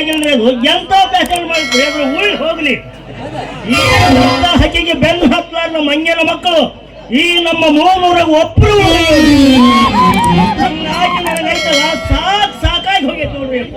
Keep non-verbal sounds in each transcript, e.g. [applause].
ಆಗಿಲ್ರಿ ಅದು. ಎಂತ ಫ್ಯಾಷನ್ ಮಾಡ್ತಾರೆ? ಅದು ಹೋಗಲಿ ಹೋಗ್ಲಿ. ಈ ನಮ್ಮ ಹಕ್ಕಿಗೆ ಬೆನ್ನು ಹತ್ತಲಾರ್ದ ಮಂಗ್ಯನ ಮಕ್ಕಳು, ಈ ನಮ್ಮ ಮೂವರ ನನಗೈತಲ್ಲ ಸಾಕ್ ಸಾಕಾಗಿ ಹೋಗೈತೆ ನೋಡ್ರಿ ಅಪ್ಪ.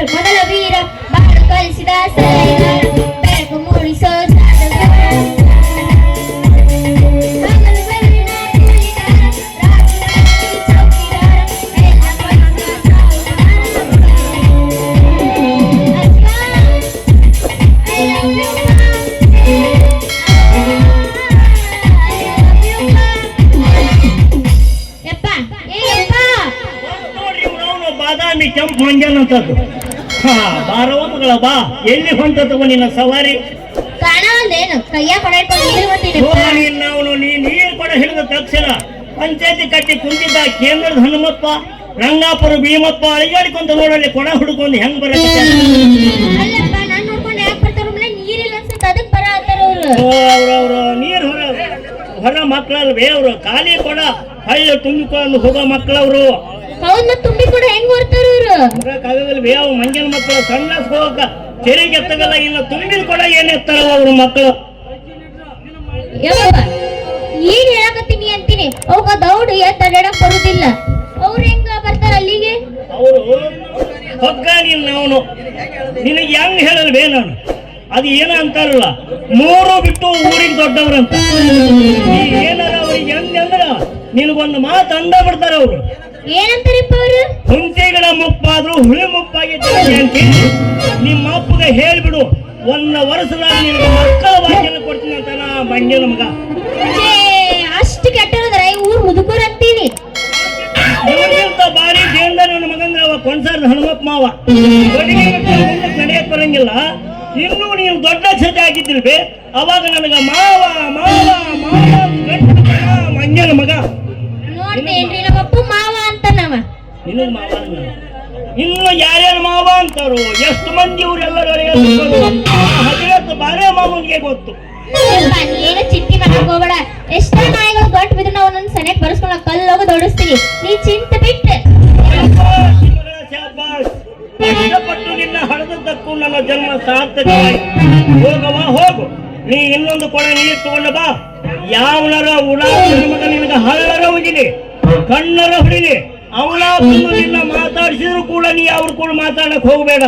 ಬದ್ಧ ಮೊದಲ ವೀರ ಬಾಳು ಕಲಿಸಿದ ಸೈನಿಕ ಬಾ ಎಲ್ಲಿ ಹೊಂಟದವ ನಿನ್ನ ಸವಾರಿ? ಕೈಯ ಅವನು ನೀ ನೀರು ಕೂಡ ಹಿಡಿದ ತಕ್ಷಣ ಪಂಚಾಯತಿ ಕಟ್ಟಿ ಕುಂತಿದ್ದ ಕೇಂದ್ರದ ಹನುಮಪ್ಪ ರಂಗಾಪುರ ಭೀಮಪ್ಪ ಅಳಿಗಾಡಿಕೊಂತ ನೋಡಲ್ಲಿ ಕೊಡ ಹುಡುಕೊಂಡು ಹೆಂಗ್ ಬರ ಅವ್ರವ್ರ ನೀರು ಹೊರ ಹೊರ ಮಕ್ಕಳಲ್ವೇ ಅವರು ಖಾಲಿ ಕೊಡ ಹಳ್ಳಿ ತುಂಬಿಕೊಂಡು ಹೋಗೋ ಮಕ್ಕಳವ್ರು ಮತ್ ತುಂಬಿ ಕೂಡ ಹೆಂಗ್ ಬರ್ತಾರ ಇವ್ರು? ಬೇ ಅವು ಮಂಜನ ಮಕ್ಕಳು ಸಣ್ಣ ಹೋಗಕ ಚೆರಿಗೆ ಎತ್ತಗಲ್ಲ ಇಲ್ಲ ತುಂಬಿದ ಕೂಡ ಏನ್ ಎತ್ತಾರವ ಅವ್ರ ಮಕ್ಕಳು? ಯಪ್ಪ ಏನ್ ಹೇಳಕತ್ತೀನಿ ಅಂತೀನಿ? ಅವಾಗ ದೌಡ್ ಎತ್ತ ಅಡ್ಯಾಡಕ್ ಬರುದಿಲ್ಲ. ಅವ್ರು ಹೆಂಗ ಬರ್ತಾರ ಅಲ್ಲಿಗೆ? ಅವರು ಹೊಗ್ಗಾನಿಲ್ಲ ಅವನು. ನಿನಗೆ ಹೆಂಗ್ ಹೇಳಲ್ವೇ ನಾನು? ಅದು ಏನ ಅಂತಾರಲ್ಲ ಮೂರು ಬಿಟ್ಟು ಊರಿಗೆ ದೊಡ್ಡವ್ರಂತ. ನೀ ಏನಾರ ಅವ್ರಿಗೆ ಹೆಂಗ್ ಅಂದ್ರ ನಿನಗೊಂದು ಮಾತು ಅಂದ ಬಿಡ್ತಾರ ಅವರು. ಏನಂತಾರಪ್ಪ ಅವ್ರು? ಹುಂಚೆಗಳ ಮುಪ್ಪಾದ್ರೂ ಹುಳಿ ಮುಪ್ಪಾಗಿದ್ದಾರೆ ಅಂತ ನಿಮ್ಮ ಅಪ್ಪಗೆ ಹೇಳ್ಬಿಡು. ಒಂದ ವರ್ಷದಾಗ ನಿನಗೆ ಮಕ್ಕಳ ವಾಕ್ಯನ ಕೊಡ್ತೀನಿ ಅಂತ ನಾ ಬಂಡೆ ಮಗ ಛೇ, ಅಷ್ಟು ಕೆಟ್ಟದ್ರ ಊರ್ ಮುದುಕೂರ್ ಅಂತೀನಿ. ಇವನಿಗಿಂತ ಬಾರಿ ದೇಂದ ನನ್ನ ಮಗಂದ್ರ ಅವ ಕೊಂಸಾರದ ಹನುಮಪ್ಪ ಮಾವ. ನಡೆಯಕ್ ಬರಂಗಿಲ್ಲ. ಇನ್ನೂ ನೀನು ದೊಡ್ಡ ಸತಿ ಆಗಿದ್ದಿಲ್ವೇ ಅವಾಗ ನನಗ ಮಾವ ಮಾವ ಮಾವ ಮಂಜನ ಮಗ ನೋಡ್ತೇನ್ರಿ ಮಾವ ನಿನಗ್ ಮಾವ. ಇನ್ನು ಯಾರ್ಯಾರು ಮಾವ ಅಂತಾರು ಎಷ್ಟು ಮಂದಿ ಇವರೆಲ್ಲರೂ ಹದಿನೆಂಟು ಬಾರೇ ಮಾವನಿಗೆ ಗೊತ್ತು. ಯಪ್ಪ, ನೀನು ಚಿಂತೆ ಮಾಡಕ್ ಹೋಗ್ಬೇಡ. ಎಷ್ಟೋ ನಾಯಿಗಳು ದೊಡ್ಡ ಬಿದ್ದು ನಾವು ಒಂದೊಂದ್ ಸನೇಕ್ ಬರ್ಸ್ಕೊಂಡ ಕಲ್ಲೋಗಿ ದೊಡಿಸ್ತೀವಿ. ನೀ ಚಿಂತೆ ಬಿಟ್ಟು. ಶಾಬಾಷ್, ಮಗಳ ಶಾಬಾಷ್. ಕಷ್ಟಪಟ್ಟು ನಿನ್ನ ಹಣದದ್ದಕ್ಕೂ ನನ್ನ ಜನ್ಮ ಹೋಗವ ಹೋಗು. ನೀ ಇನ್ನೊಂದು ಕೊಡೆ ನೀರು ತಗೊಂಡ ಬಾ. ಯಾವನರ ನಿಮಗ ನಿನಗೆ ಹಲ್ಲರ ಹೋಗಿಲಿ ಕಣ್ಣರ ಹೊಡಿಲಿ. ಅವಳ ಬಂದು ನಿನ್ನ ಮಾತಾಡಿಸಿದ್ರು ಕೂಡ ನೀ ಅವ್ರ ಕೂಡ ಮಾತಾಡಕ್ ಹೋಗಬೇಡ.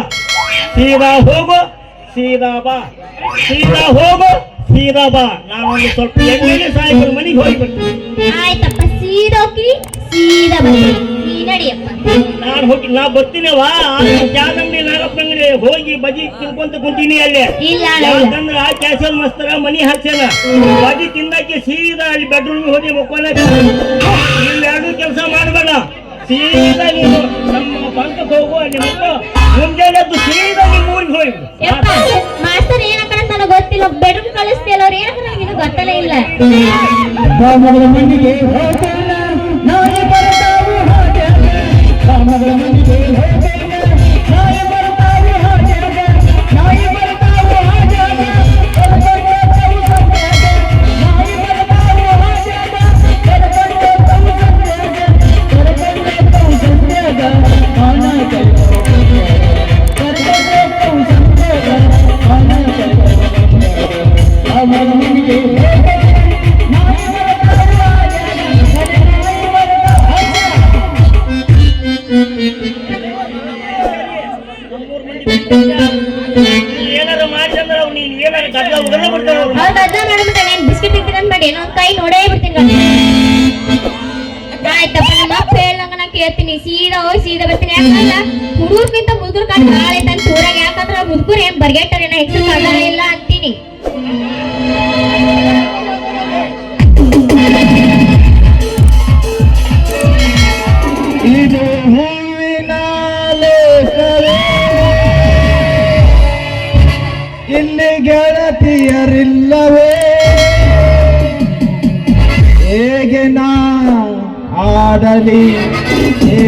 ಸೀದಾ ಹೋಗು ಸೀದಾ ಬಾ. ಸೀದಾ ಹೋಗು ಸೀದಾ ಬಾ. ನಾವೊಂದು ಸ್ವಲ್ಪ ಎಣ್ಣೆ ಸಾಯಂಕಾಲ ಮನೆಗೆ ಹೋಗಿ ಬರ್ತೀನಿ ಆಯ್ತಪ್ಪ ಸೀದಾ ಹೋಗ್ರಿ ಸೀದಾ ಬರ್ತೀನಿ ನೀ ನಡಿಯಪ್ಪ. ನಾನು ಹೋಗಿ ನಾ ಬರ್ತೀನಿ ಜಾಗಂಬಿ ನಾಗಪ್ಪಂಗಡಿ ಹೋಗಿ ಬಜಿ ತಿನ್ಕೊಂತ ಕುಂತೀನಿ ಅಲ್ಲಿ. ಯಾಕಂದ್ರೆ ಆ ಕ್ಯಾಶಲ್ ಮಸ್ತರ ಮನಿ ಹಾಕ್ಸಲ್ಲ ಬಜಿ ತಿಂದಾಕಿ ಸೀದಾ ಅಲ್ಲಿ ಬೆಡ್ರೂಮ್ ಹೋಗಿ ಮಕ್ಕೊಳಕ ಇಲ್ಲಿ ಎರಡು ಕೆಲಸ ಮಾಡಬೇಡ. ಸೀದಾ ನೀವು ನಮ್ಮ ಬಂಕಕ್ಕೆ ಹೋಗುವ ಅಲ್ಲಿ ಮುಂಜಾನೆ ಎದ್ದು ಸೀದಾ ನಿಮ್ಮ ಊರಿಗೆ ಹೋಗಿ. ಯಪ್ಪ ಮಾಸ್ತರ್ ಏನಕ್ಕ ನನಗೆ ಗೊತ್ತಿಲ್ಲ ಬೆಡ್ರೂಮ್ ಕಳಿಸ್ತಿಲ್ಲ ಅವ್ರು ಏನಕ್ಕ ನನಗೆ ಗೊತ್ತಲೇ ಇಲ್ಲ. ಕಾಮಗಳ ಮಣ್ಣಿಗೆ ನೋಡೇ ಬಿಡ್ತೀನಿ ಆಯ್ತಪ್ಪ ನಮ್ಮ ಅಪ್ಪ ಹೇಳ್ದಂಗ ನಾ ಕೇಳ್ತೀನಿ. ಸೀದಾ ಹೋಗಿ ಸೀದಾ ಬರ್ತೀನಿ. ಯಾಕಂದ್ರ ಹುಡುಗರ್ಗಿಂತ ಮುದುರ್ ಕಾಡ್ ಭಾಳ ಐತೆ ಅಂತ ಊರಾಗ ಯಾಕಂದ್ರ ಮುದುಕರು ಏನ್ ಬರ್ಗೆಟ್ಟಾರೇನ ಹೆಚ್ಚು ಕಳ್ಳ ಇಲ್ಲ ಅಂತೀನಿ. ಇದು ಹೂವಿನ ಲೇಖವೇ. ಇಲ್ಲಿ ಗೆಳತಿಯರಿಲ್ಲವೇ. ನಾ ಆಡಲಿ ಹೇ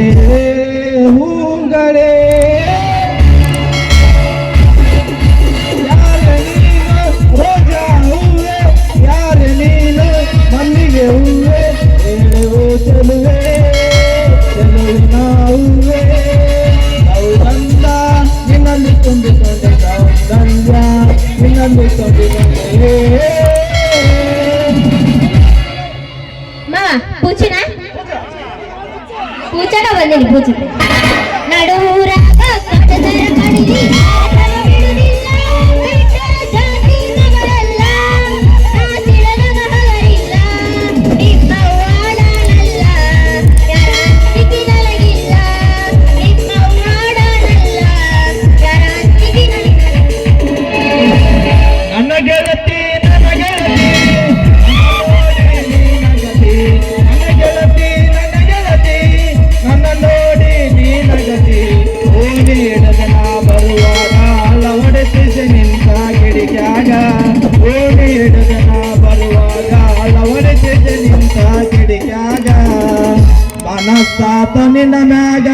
ಹೂಗಳ ಪೂಜನ ಬಂದಿನಿ ಪೂಜೆ ನಡುವೂರಾಗ ಕಟ್ಟದರ ಕಡಿಲಿ ಮನಸ್ಸಾತ ನಿನ್ನ ಮ್ಯಾಗ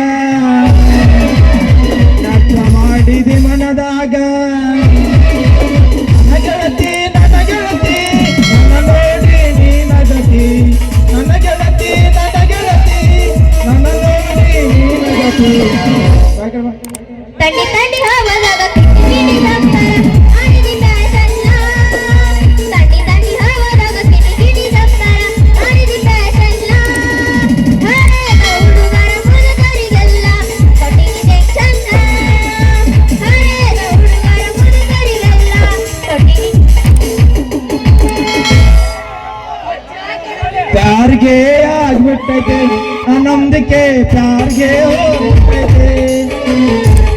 प्यार गए आज मिट गए आनंद के प्यार गए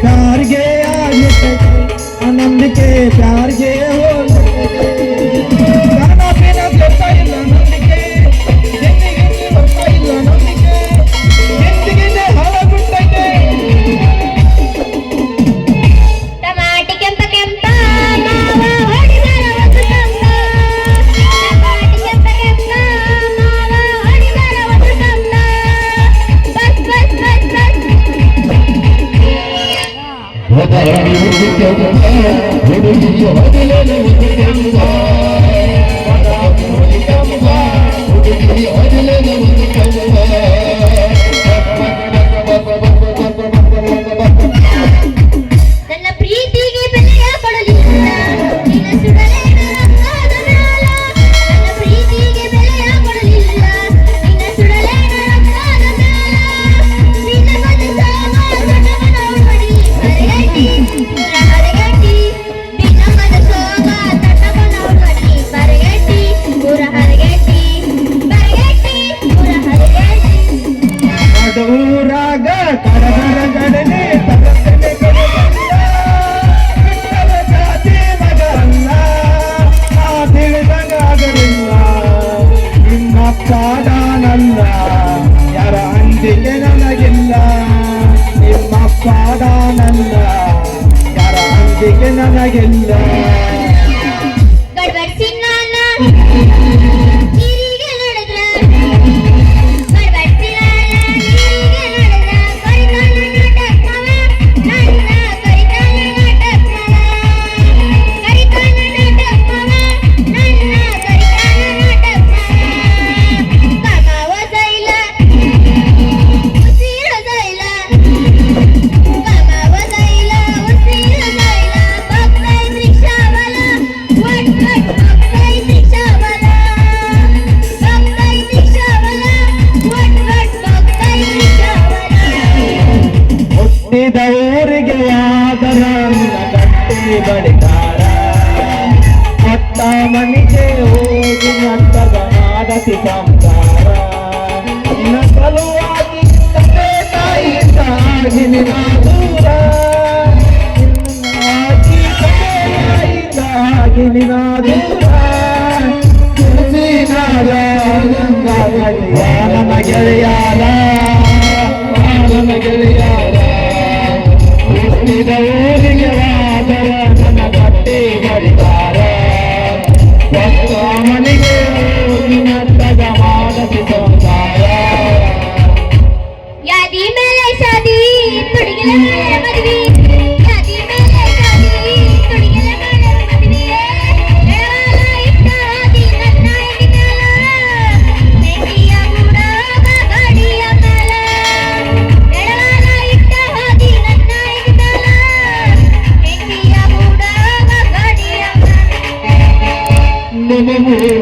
प्यार गए आज मिट गए आनंद के प्यार गए हो ಿಗೆ ವಾದರ ನನ್ನ ಕಟ್ಟಿ ಬಡಿದಾರ Mm-hmm. [laughs]